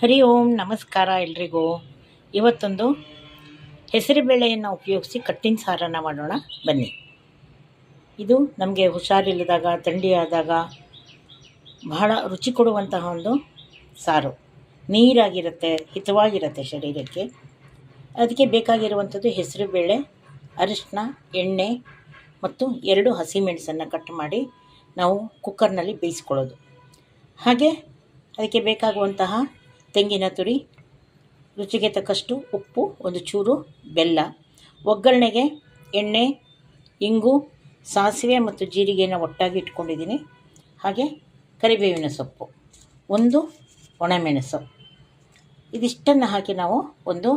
ಹರಿ ಓಂ, ನಮಸ್ಕಾರ ಎಲ್ರಿಗೂ. ಇವತ್ತೊಂದು ಹೆಸರುಬೇಳೆಯನ್ನು ಉಪಯೋಗಿಸಿ ಕಟ್ಟಿನ ಸಾರನ್ನು ಮಾಡೋಣ. ಬನ್ನಿ. ಇದು ನಮಗೆ ಹುಷಾರಿಲ್ಲದಾಗ, ಥಂಡಿ ಆದಾಗ ಬಹಳ ರುಚಿ ಕೊಡುವಂತಹ ಒಂದು ಸಾರು. ನೀರಾಗಿರುತ್ತೆ, ಹಿತವಾಗಿರುತ್ತೆ ಶರೀರಕ್ಕೆ. ಅದಕ್ಕೆ ಬೇಕಾಗಿರುವಂಥದ್ದು ಹೆಸರುಬೇಳೆ ಅರಿಶಿನ ಎಣ್ಣೆ ಮತ್ತು ಎರಡು ಹಸಿಮೆಣಸನ್ನು ಕಟ್ ಮಾಡಿ ನಾವು ಕುಕ್ಕರ್ನಲ್ಲಿ ಬೇಯಿಸ್ಕೊಳ್ಳೋದು. ಹಾಗೆ ಅದಕ್ಕೆ ಬೇಕಾಗುವಂತಹ ತೆಂಗಿನ ತುರಿ, ರುಚಿಗೆ ತಕ್ಕಷ್ಟು ಉಪ್ಪು, ಒಂದು ಚೂರು ಬೆಲ್ಲ. ಒಗ್ಗರಣೆಗೆ ಎಣ್ಣೆ, ಇಂಗು, ಸಾಸಿವೆ ಮತ್ತು ಜೀರಿಗೆನ ಒಟ್ಟಾಗಿ ಇಟ್ಕೊಂಡಿದ್ದೀನಿ. ಹಾಗೆ ಕರಿಬೇವಿನ ಸೊಪ್ಪು, ಒಂದು ಒಣಮೆಣಸು. ಇದಿಷ್ಟನ್ನು ಹಾಕಿ ನಾವು ಒಂದು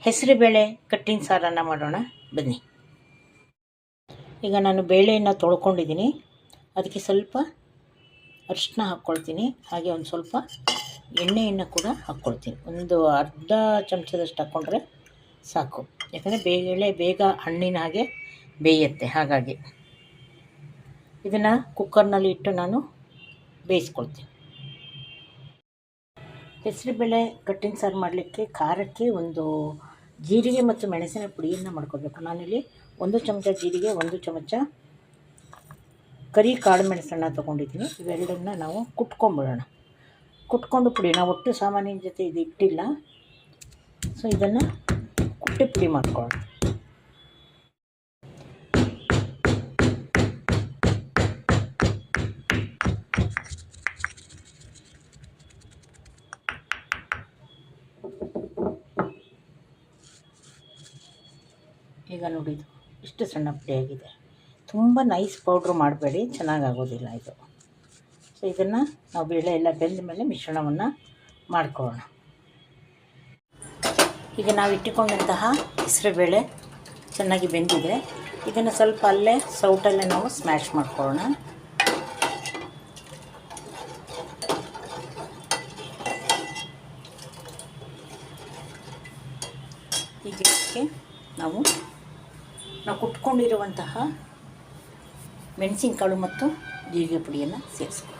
ಹೆಸರುಬೇಳೆ ಕಟ್ಟಿನ ಸಾರನ್ನು ಮಾಡೋಣ. ಬನ್ನಿ. ಈಗ ನಾನು ಬೇಳೆಯನ್ನು ತೊಳ್ಕೊಂಡಿದ್ದೀನಿ. ಅದಕ್ಕೆ ಸ್ವಲ್ಪ ಅರಿಶಿನ ಹಾಕ್ಕೊಳ್ತೀನಿ. ಹಾಗೆ ಒಂದು ಸ್ವಲ್ಪ ಎಣ್ಣೆಯನ್ನು ಕೂಡ ಹಾಕ್ಕೊಳ್ತೀನಿ. ಒಂದು ಅರ್ಧ ಚಮಚದಷ್ಟು ಹಾಕ್ಕೊಂಡ್ರೆ ಸಾಕು. ಯಾಕಂದರೆ ಬೇಳೆ ಬೇಗ ಹಣ್ಣಿನ ಹಾಗೆ ಬೇಯುತ್ತೆ, ಹಾಗಾಗಿ. ಇದನ್ನು ಕುಕ್ಕರ್ನಲ್ಲಿ ಇಟ್ಟು ನಾನು ಬೇಯಿಸ್ಕೊಳ್ತೀನಿ. ಹೆಸರುಬೇಳೆ ಕಟ್ಟಿನ ಸಾರು ಮಾಡಲಿಕ್ಕೆ ಖಾರಕ್ಕೆ ಒಂದು ಜೀರಿಗೆ ಮತ್ತು ಮೆಣಸಿನ ಪುಡಿಯನ್ನು ಮಾಡ್ಕೋಬೇಕು ನಾನಿಲ್ಲಿ ಒಂದು ಚಮಚ ಜೀರಿಗೆ, ಒಂದು ಚಮಚ ಕರಿ ಕಾಳು ಮೆಣಸನ್ನು ತೊಗೊಂಡಿದ್ದೀನಿ. ಇವೆರಡನ್ನ ನಾವು ಕುಟ್ಕೊಂಬಿಡೋಣ. ಕುಟ್ಕೊಂಡು ಪುಡಿ. ನಾವು ಒಟ್ಟು ಸಾಮಾನಿನ ಜೊತೆ ಇದು ಇಟ್ಟಿಲ್ಲ. ಸೊ ಇದನ್ನು ಕುಟ್ಟಿ ಪುಡಿ ಮಾಡ್ಕೊಳ್ಳೋಣ. ಈಗ ನೋಡಿ ಇಷ್ಟು ಸಣ್ಣ ಪುಡಿ ಆಗಿದೆ. ತುಂಬ ನೈಸ್ ಪೌಡ್ರ್ ಮಾಡಬೇಡಿ. ಚೆನ್ನಾಗಾಗೋದಿಲ್ಲ ಇದು. ಸೊ ಇದನ್ನು ನಾವು ಬೇಳೆ ಎಲ್ಲ ಬೆಂದ ಮೇಲೆ ಮಿಶ್ರಣವನ್ನು ಮಾಡ್ಕೊಳ್ಳೋಣ. ಈಗ ನಾವು ಇಟ್ಟುಕೊಂಡಂತಹ ಹೆಸರುಬೇಳೆ ಚೆನ್ನಾಗಿ ಬೆಂದಿದೆ. ಇದನ್ನು ಸ್ವಲ್ಪ ಅಲ್ಲೇ ಸೌಟಲ್ಲೇ ನಾವು ಸ್ಮ್ಯಾಶ್ ಮಾಡ್ಕೊಳ್ಳೋಣ. ಈಗ ಇದಕ್ಕೆ ನಾವು ನಾವು ಕುಟ್ಕೊಂಡಿರುವಂತಹ ಮೆಣಸಿನಕಾಳು ಮತ್ತು ಜೀರಿಗೆ ಪುಡಿಯನ್ನು ಸೇರಿಸ್ಕೊಳ್ಳೋಣ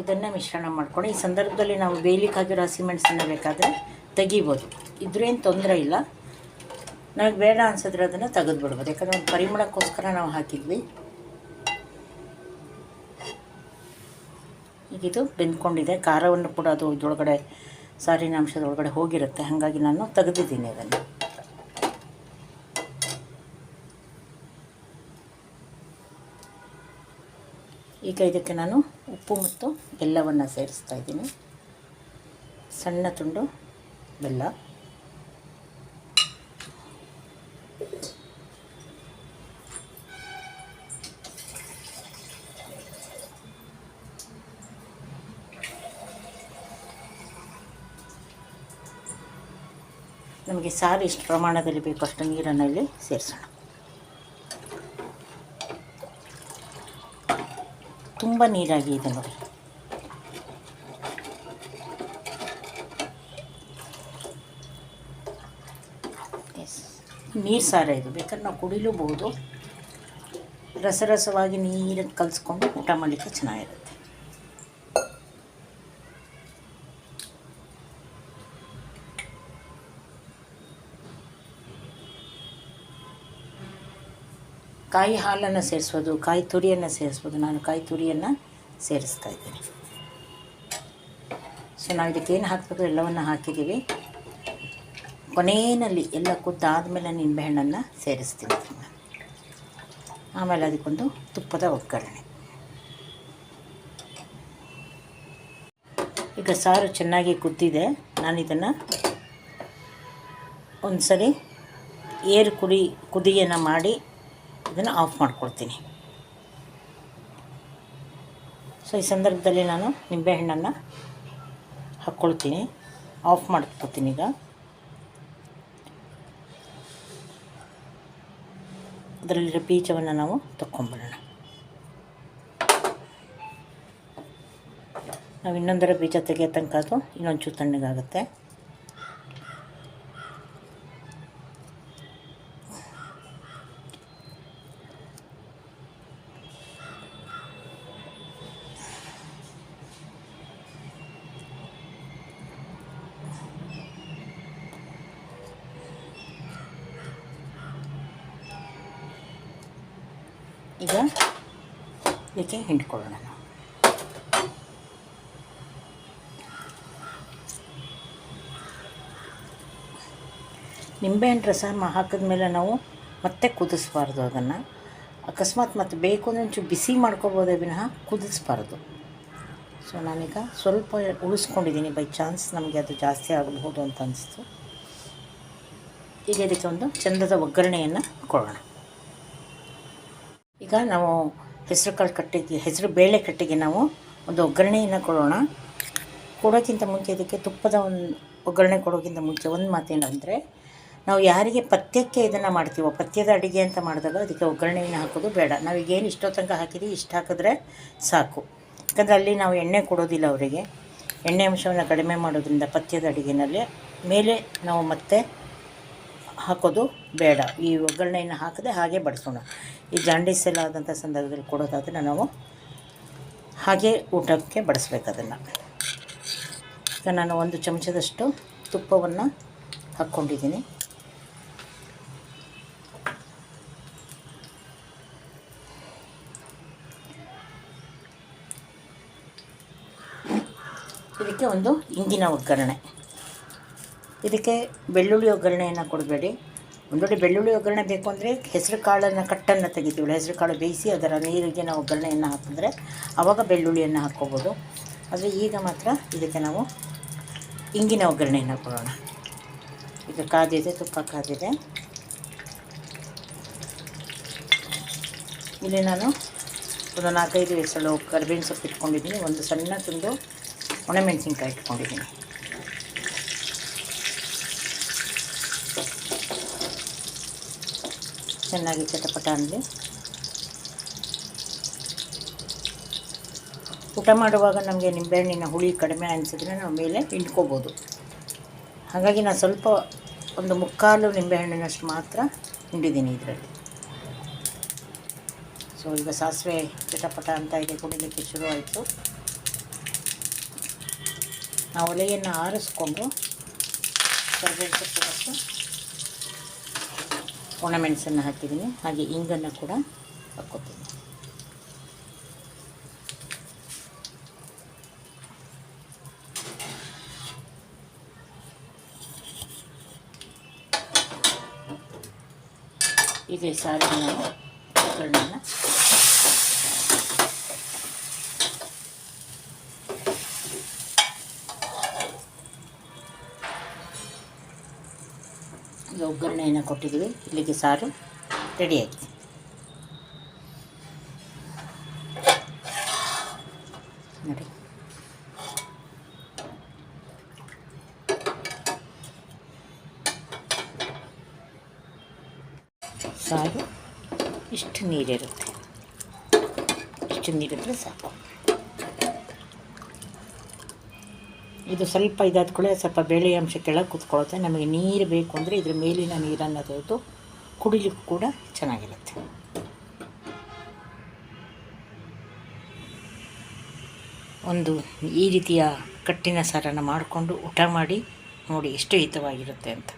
ಇದನ್ನು ಮಿಶ್ರಣ ಮಾಡ್ಕೊಂಡು ಈ ಸಂದರ್ಭದಲ್ಲಿ ನಾವು ಬೇಯಲಿಕ್ಕಾಗಿರೋ ಹಸಿಮೆಣಸನ್ನು ಬೇಕಾದರೆ ತೆಗಿಬೋದು. ಇದ್ರೇನು ತೊಂದರೆ ಇಲ್ಲ. ನಮಗೆ ಬೇಡ ಅನ್ಸಿದ್ರೆ ಅದನ್ನು ತೆಗೆದು ಬಿಡ್ಬೋದು ಯಾಕಂದರೆ ಒಂದು ಪರಿಮಳಕ್ಕೋಸ್ಕರ ನಾವು ಹಾಕಿದ್ವಿ. ಈಗ ಇದು ಬೆಂದ್ಕೊಂಡಿದೆ. ಖಾರವನ್ನು ಕೂಡ ಅದು ಇದ್ರೊಳಗಡೆ, ಸಾರಿನ ಅಂಶದೊಳಗಡೆ ಹೋಗಿರುತ್ತೆ. ಹಾಗಾಗಿ ನಾನು ತೆಗೆದಿದ್ದೀನಿ ಅದನ್ನು. ಈಗ ಇದಕ್ಕೆ ನಾನು ಉಪ್ಪು ಮತ್ತು ಬೆಲ್ಲವನ್ನು ಸೇರಿಸ್ತಾ ಇದ್ದೀನಿ. ಸಣ್ಣ ತುಂಡು ಬೆಲ್ಲ. ನಮಗೆ ಸಾರು ಎಷ್ಟು ಪ್ರಮಾಣದಲ್ಲಿ ಬೇಕು ಅಷ್ಟು ನೀರನ್ನು ಇಲ್ಲಿ ಸೇರಿಸೋಣ. ತುಂಬ ನೀರಾಗಿ ಇದೆ ನೋಡಿ ನೀರು ಸಾರ ಇದು. ಬೇಕಾದ್ರೆ ನಾವು ಕುಡಿಲೂಬಹುದು. ರಸರಸವಾಗಿ ನೀರನ್ನು ಕಲಿಸ್ಕೊಂಡು ಊಟ ಮಾಡಲಿಕ್ಕೆ ಚೆನ್ನಾಗಿರುತ್ತೆ. ಕಾಯಿ ಹಾಲನ್ನು ಸೇರಿಸ್ಬೋದು ಕಾಯಿ ತುರಿಯನ್ನು ಸೇರಿಸ್ಬೋದು ನಾನು ಕಾಯಿ ತುರಿಯನ್ನು ಸೇರಿಸ್ತಾ ಇದ್ದೀನಿ. ಸೊ ನಾವು ಇದಕ್ಕೆ ಏನು ಹಾಕಬೇಕು? ಎಲ್ಲವನ್ನು ಹಾಕಿದ್ದೀವಿ. ಕೊನೆಯಲ್ಲಿ ಎಲ್ಲ ಕುದ್ದಾದಮೇಲೆ ನಿಂಬೆಹಣ್ಣನ್ನು ಸೇರಿಸ್ತೀನಿ ಆಮೇಲೆ ಅದಕ್ಕೊಂದು ತುಪ್ಪದ ಒಗ್ಗರಣೆ. ಈಗ ಸಾರು ಚೆನ್ನಾಗಿ ಕುದ್ದಿದೆ. ನಾನು ಇದನ್ನು ಒಂದು ಸರಿ ಏರು ಕುಡಿ ಕುದಿಯನ್ನು ಮಾಡಿ ಇದನ್ನು ಆಫ್ ಮಾಡ್ಕೊಳ್ತೀನಿ ಸೊ ಈ ಸಂದರ್ಭದಲ್ಲಿ ನಾನು ನಿಂಬೆಹಣ್ಣನ್ನು ಹಾಕ್ಕೊಳ್ತೀನಿ ಆಫ್ ಮಾಡ್ಕೊತೀನಿ ಈಗ. ಅದರಲ್ಲಿರೋ ಬೀಜವನ್ನು ನಾವು ತಗೊಂಬಿಡೋಣ ನಾವು ಇನ್ನೊಂದರ ಬೀಜ ತೆಗೆಯೋ ತನಕ ಅದು ಇನ್ನೊಂಚೂರು ತಣ್ಣಗಾಗುತ್ತೆ. ಈಗ ಇದಕ್ಕೆ ಹಿಂಡ್ಕೊಳ್ಳೋಣ ನಿಂಬೆಹಣ್ಣು ರಸ ಹಾಕಿದ ಹಾಕಿದ್ಮೇಲೆ ನಾವು ಮತ್ತೆ ಕುದಿಸ್ಬಾರ್ದು ಅದನ್ನು. ಅಕಸ್ಮಾತ್ ಮತ್ತೆ ಬೇಕು ಅಂದರೆ ಒಂಚೂರು ಬಿಸಿ ಮಾಡ್ಕೊಬೋದೇ ವಿನಃ ಕುದಿಸ್ಬಾರ್ದು. ಸೊ ನಾನೀಗ ಸ್ವಲ್ಪ ಉಳಿಸ್ಕೊಂಡಿದ್ದೀನಿ ಬೈ ಚಾನ್ಸ್ ನಮಗೆ ಅದು ಜಾಸ್ತಿ ಆಗಬಹುದು ಅಂತ ಅನಿಸ್ತು. ಈಗ ಇದಕ್ಕೆ ಒಂದು ಚಂದದ ಒಗ್ಗರಣೆಯನ್ನು ಕೊಡೋಣ. ಈಗ ನಾವು ಹೆಸರು ಕಾಳು ಕಟ್ಟಿಗೆ, ಹೆಸರು ಬೇಳೆ ಕಟ್ಟಿಗೆ ನಾವು ಒಂದು ಒಗ್ಗರಣೆಯನ್ನು ಕೊಡೋಣ. ಕೊಡೋಕ್ಕಿಂತ ಮುಂಚೆ ಇದಕ್ಕೆ ತುಪ್ಪದ ಒಂದು ಒಗ್ಗರಣೆ ಕೊಡೋಕ್ಕಿಂತ ಮುಂಚೆ ಒಂದು ಮಾತೇನಂದರೆ ನಾವು ಯಾರಿಗೆ ಪಥ್ಯಕ್ಕೆ ಇದನ್ನು ಮಾಡ್ತೀವೋ, ಪಥ್ಯದ ಅಡುಗೆ ಅಂತ ಮಾಡಿದಾಗ ಅದಕ್ಕೆ ಒಗ್ಗರಣೆಯನ್ನು ಹಾಕೋದು ಬೇಡ. ನಾವೀಗೇನು ಇಷ್ಟೋ ತನಕ ಇಷ್ಟು ಹಾಕಿದ್ರೆ ಸಾಕು. ಯಾಕಂದರೆ ಅಲ್ಲಿ ನಾವು ಎಣ್ಣೆ ಕೊಡೋದಿಲ್ಲ ಅವರಿಗೆ. ಎಣ್ಣೆ ಅಂಶವನ್ನು ಕಡಿಮೆ ಮಾಡೋದ್ರಿಂದ ಪಥ್ಯದ ಅಡುಗೆನಲ್ಲಿ ಮೇಲೆ ನಾವು ಮತ್ತೆ ಹಾಕೋದು ಬೇಡ. ಈ ಒಗ್ಗರಣೆಯನ್ನು ಹಾಕದೆ ಹಾಗೆ ಬಡಿಸೋಣ. ಈ ಜಾಂಡೀಸ್ ಎಲ್ಲ ಆದಂಥ ಸಂದರ್ಭದಲ್ಲಿ ಕೊಡೋದಾದರೆ ನಾವು ಹಾಗೆ ಊಟಕ್ಕೆ ಬಡಿಸ್ಬೇಕು ಅದನ್ನು. ಈಗ ನಾನು ಒಂದು ಚಮಚದಷ್ಟು ತುಪ್ಪವನ್ನು ಹಾಕ್ಕೊಂಡಿದ್ದೀನಿ. ಇದಕ್ಕೆ ಒಂದು ಇಂಗಿನ ಒಗ್ಗರಣೆ. ಇದಕ್ಕೆ ಬೆಳ್ಳುಳ್ಳಿ ಒಗ್ಗರಣೆಯನ್ನು ಕೊಡಬೇಡಿ. ಒಂದೊಳ್ಳೆ ಬೆಳ್ಳುಳ್ಳಿ ಒಗ್ಗರಣೆ ಬೇಕು ಅಂದರೆ ಹೆಸರು ಕಾಳನ್ನು ಕಟ್ಟನ್ನು ತೆಗಿತೀವಲ್ಲ ಹೆಸರು ಕಾಳು ಬೇಯಿಸಿ ಅದರ ನೀರಿಗೆ ನಾವು ಒಗ್ಗರಣೆಯನ್ನು ಹಾಕಿದ್ರೆ ಆವಾಗ ಬೆಳ್ಳುಳ್ಳಿಯನ್ನು ಹಾಕ್ಕೋಬೋದು. ಆದರೆ ಈಗ ಮಾತ್ರ ಇದಕ್ಕೆ ನಾವು ಇಂಗಿನ ಒಗ್ಗರಣೆಯನ್ನು ಕೊಡೋಣ ಈಗ ಕಾದಿದೆ, ತುಪ್ಪ ಕಾದಿದೆ. ಇಲ್ಲಿ ನಾನು ಒಂದು ನಾಲ್ಕೈದು ಎಸಳು ಕರ್ಬೇವಿನ ಸೊಪ್ಪು ಇಟ್ಕೊಂಡಿದ್ದೀನಿ. ಒಂದು ಸಣ್ಣ ತುಂಡು ಒಣಮೆಣಸಿನ್ಕಾಯಿ ಇಟ್ಕೊಂಡಿದ್ದೀನಿ. ಚೆನ್ನಾಗಿ ಚಟಪಟ ಅಂದರೆ ಊಟ ಮಾಡುವಾಗ ನಮಗೆ ನಿಂಬೆಹಣ್ಣಿನ ಹುಳಿ ಕಡಿಮೆ ಅನಿಸಿದ್ರೆ ನಾವು ಮೇಲೆ ಹಿಂಡ್ಕೋಬೋದು. ಹಾಗಾಗಿ ನಾನು ಸ್ವಲ್ಪ ಒಂದು ಮುಕ್ಕಾಲು ನಿಂಬೆಹಣ್ಣಿನಷ್ಟು ಮಾತ್ರ ಹಿಂಡಿದ್ದೀನಿ ಇದರಲ್ಲಿ. ಸೊ ಈಗ ಸಾಸಿವೆ ಚಟಪಟ ಅಂತ ಇದೆ, ಕುಡಿಲಿಕ್ಕೆ ಶುರು ಆಯಿತು. ನಾವು ಒಲೆಯನ್ನು ಆರಿಸ್ಕೊಂಡು ಕರಿಬೇವು ಸೊಪ್ಪು ಮತ್ತು ಒಣಮೆಣಸನ್ನು ಹಾಕಿದ್ದೀನಿ. ಹಾಗೆ ಇಂಗನ್ನು ಕೂಡ ಹಾಕ್ಕೋತೀನಿ. ಈಗ ಈ ಸಾರಿಗೆ ನಾವು ಈಗ ಒಗ್ಗರಣೆಯನ್ನು ಕೊಟ್ಟಿದ್ದೀವಿ. ಇಲ್ಲಿಗೆ ಸಾರು ರೆಡಿಯಾಗಿದೆ ನೋಡಿ. ಸಾರು ಇಷ್ಟು ನೀರಿರುತ್ತೆ. ಇಷ್ಟು ನೀರಿದ್ರೆ ಸಾಕು. ಇದು ಸ್ವಲ್ಪ ಇದಾದ ಕೂಡ ಸ್ವಲ್ಪ ಬೇಳೆ ಅಂಶ ಕೆಳಗೆ ಕುತ್ಕೊಳ್ಳುತ್ತೆ. ನಮಗೆ ನೀರು ಬೇಕು ಅಂದರೆ ಇದ್ರ ಮೇಲಿನ ನೀರನ್ನು ತೆಗೆದು ಕುಡಿಲಿಕ್ಕೂ ಕೂಡ ಚೆನ್ನಾಗಿರುತ್ತೆ. ಒಂದು ಈ ರೀತಿಯ ಕಟ್ಟಿನ ಸಾರನ್ನು ಮಾಡಿಕೊಂಡು ಊಟ ಮಾಡಿ ನೋಡಿ ಎಷ್ಟು ಹಿತವಾಗಿರುತ್ತೆ ಅಂತ.